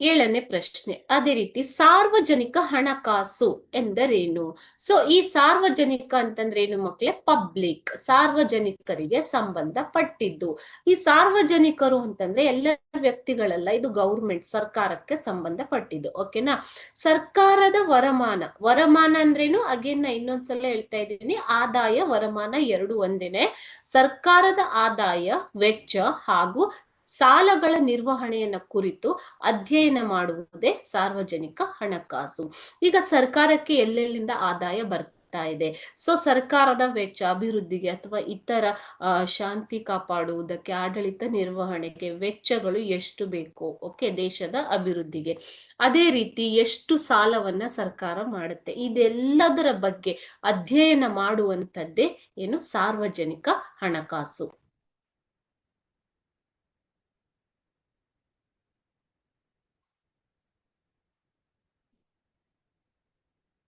ಏಳನೇ ಪ್ರಶ್ನೆ. ಅದೇ ರೀತಿ ಸಾರ್ವಜನಿಕ ಹಣಕಾಸು ಎಂದರೇನು? ಸೊ ಈ ಸಾರ್ವಜನಿಕ ಅಂತಂದ್ರೆ ಏನು ಮಕ್ಕಳೇ ಪಬ್ಲಿಕ್ ಸಾರ್ವಜನಿಕರಿಗೆ ಸಂಬಂಧಪಟ್ಟಿದ್ದು. ಈ ಸಾರ್ವಜನಿಕರು ಅಂತಂದ್ರೆ ಎಲ್ಲ ವ್ಯಕ್ತಿಗಳಲ್ಲ, ಇದು ಗೌರ್ಮೆಂಟ್ ಸರ್ಕಾರಕ್ಕೆ ಸಂಬಂಧಪಟ್ಟಿದ್ದು. ಓಕೆನಾ ಸರ್ಕಾರದ ವರಮಾನ. ವರಮಾನ ಅಂದ್ರೇನು? ಅಗೇನ್ ನಾ ಇನ್ನೊಂದ್ಸಲ ಹೇಳ್ತಾ ಇದ್ದೀನಿ. ಆದಾಯ ವರಮಾನ ಎರಡು ಒಂದೇನೆ. ಸರ್ಕಾರದ ಆದಾಯ ವೆಚ್ಚ ಹಾಗೂ ಸಾಲಗಳ ನಿರ್ವಹಣೆಯನ್ನ ಕುರಿತು ಅಧ್ಯಯನ ಮಾಡುವುದೇ ಸಾರ್ವಜನಿಕ ಹಣಕಾಸು. ಈಗ ಸರ್ಕಾರಕ್ಕೆ ಎಲ್ಲೆಲ್ಲಿಂದ ಆದಾಯ ಬರ್ತಾ ಇದೆ? ಸೊ ಸರ್ಕಾರದ ವೆಚ್ಚ, ಅಭಿವೃದ್ಧಿಗೆ ಅಥವಾ ಇತರ ಶಾಂತಿ ಕಾಪಾಡುವುದಕ್ಕೆ ಆಡಳಿತ ನಿರ್ವಹಣೆಗೆ ವೆಚ್ಚಗಳು ಎಷ್ಟು ಬೇಕು? ಓಕೆ ದೇಶದ ಅಭಿವೃದ್ಧಿಗೆ. ಅದೇ ರೀತಿ ಎಷ್ಟು ಸಾಲವನ್ನ ಸರ್ಕಾರ ಮಾಡುತ್ತೆ? ಇದೆಲ್ಲದರ ಬಗ್ಗೆ ಅಧ್ಯಯನ ಮಾಡುವಂತದ್ದೇ ಏನು ಸಾರ್ವಜನಿಕ ಹಣಕಾಸು.